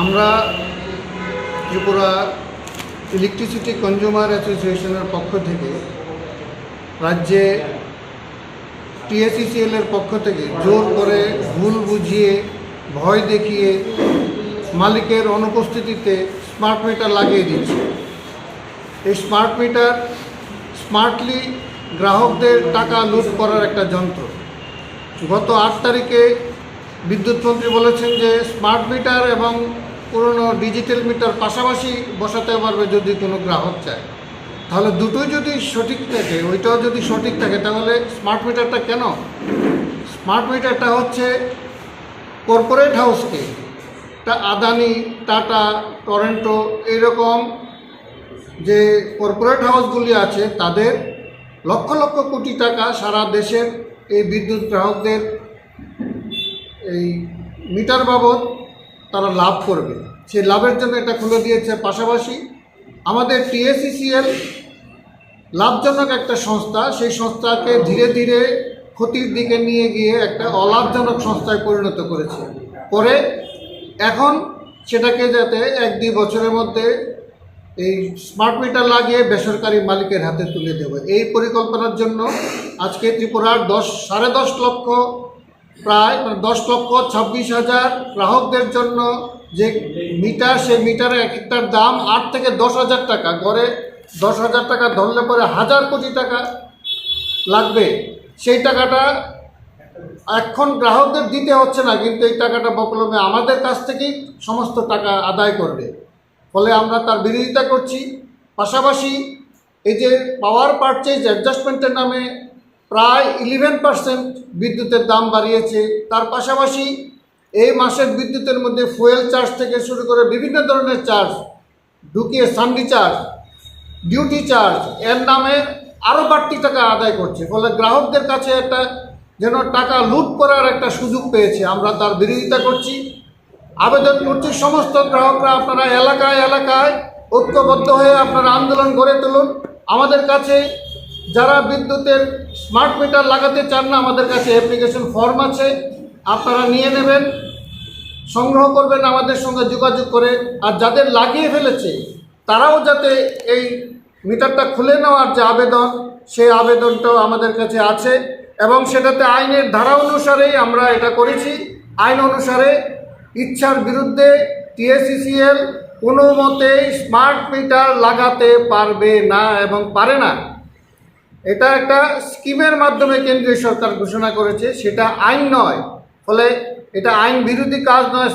আমরা Tripura electricity consumer অ্যাসোসিয়েশনের পক্ষ থেকে রাজ্যে টিএসিসিএল এর পক্ষ থেকে জোর করে ভুল বুঝিয়ে, ভয় দেখিয়ে মালিকের অনুপস্থিতিতে স্মার্ট মিটার লাগিয়ে দিচ্ছে। এই স্মার্ট মিটার স্মার্টলি গ্রাহকদের টাকা লুট করার একটা যন্ত্র। গত আট তারিখে বিদ্যুৎ মন্ত্রী বলেছেন যে স্মার্ট মিটার এবং পুরনো ডিজিটাল মিটার পাশাপাশি বসাতে পারবে যদি কোনো গ্রাহক চায়। তাহলে দুটোই যদি সঠিক থাকে, ওইটাও যদি সঠিক থাকে, তাহলে স্মার্ট মিটারটা কেন? স্মার্ট মিটারটা হচ্ছে কর্পোরেট হাউসকে তা আদানি, টাটা, টরেন্টো, এইরকম যে কর্পোরেট হাউসগুলি আছে, তাদের লক্ষ লক্ষ কোটি টাকা সারা দেশের এই বিদ্যুৎ গ্রাহকদের এই মিটার বাবদ তারা লাভ করবে। সেই লাভের জন্য এটা খুলে দিয়েছে পাশাপাশি আমাদের টিএসিসিএল লাভজনক একটা সংস্থা, সেই সংস্থাকে ধীরে ধীরে ক্ষতির দিকে নিয়ে গিয়ে একটা অলাভজনক সংস্থায় পরিণত করেছে। করে এখন সেটাকে যাতে এক দুই বছরের মধ্যে এই স্মার্ট মিটার লাগিয়ে বেসরকারি মালিকের হাতে তুলে দেবে এই পরিকল্পনার জন্য আজকে ত্রিপুরার দশ, সাড়ে দশ লক্ষ প্রায় মানে দশ লক্ষ ছাব্বিশ হাজার গ্রাহকদের জন্য যে মিটার, সেই মিটারের এক একটার দাম আট থেকে দশ হাজার টাকা। গড়ে দশ হাজার টাকা ধরলে পরে হাজার কোটি টাকা লাগবে। সেই টাকাটা এখন গ্রাহকদের দিতে হচ্ছে না, কিন্তু এই টাকাটা বকলমে আমাদের কাছ থেকেই সমস্ত টাকা আদায় করবে। ফলে আমরা তার বিরোধিতা করছি। পাশাপাশি এই যে পাওয়ার পারচেজ অ্যাডজাস্টমেন্টের নামে প্রায় ইলেভেন পার্সেন্ট বিদ্যুতের দাম বাড়িয়েছে। তার পাশাপাশি এই মাসের বিদ্যুতের মধ্যে ফুয়েল চার্জ থেকে শুরু করে বিভিন্ন ধরনের চার্জ ঢুকিয়ে সান্ডি চার্জ ডিউটি চার্জ এর নামে আরও বাড়তি টাকা আদায় করছে। ফলে গ্রাহকদের কাছে একটা যেন টাকা লুট করার একটা সুযোগ পেয়েছে। আমরা তার বিরোধিতা করছি, আবেদন করছি। সমস্ত গ্রাহকরা আপনারা এলাকায় এলাকায় ঐক্যবদ্ধ হয়ে আপনারা আন্দোলন গড়ে তুলুন। আমাদের কাছে যারা বিদ্যুতের স্মার্ট মিটার লাগাতে চান না, আমাদের কাছে অ্যাপ্লিকেশন ফর্ম আছে, আপনারা নিয়ে নেবেন, সংগ্রহ করবেন আমাদের সঙ্গে যোগাযোগ করে। আর যাদের লাগিয়ে ফেলেছে, তারাও যাতে এই মিটারটা খুলে নেওয়ার যে আবেদন, সেই আবেদনটাও আমাদের কাছে আছে এবং সেটাতে আইনের ধারা অনুসারেই আমরা এটা করেছি। আইন অনুসারে ইচ্ছার বিরুদ্ধে টিএসিসিএল কোনো মতেই স্মার্ট মিটার লাগাতে পারবে না এবং পারে না। এটা একটা স্কিমের মাধ্যমে কেন্দ্রীয় সরকার ঘোষণা করেছে, সেটা আইন নয়। ফলে এটা আইন বিরোধী কাজ নয়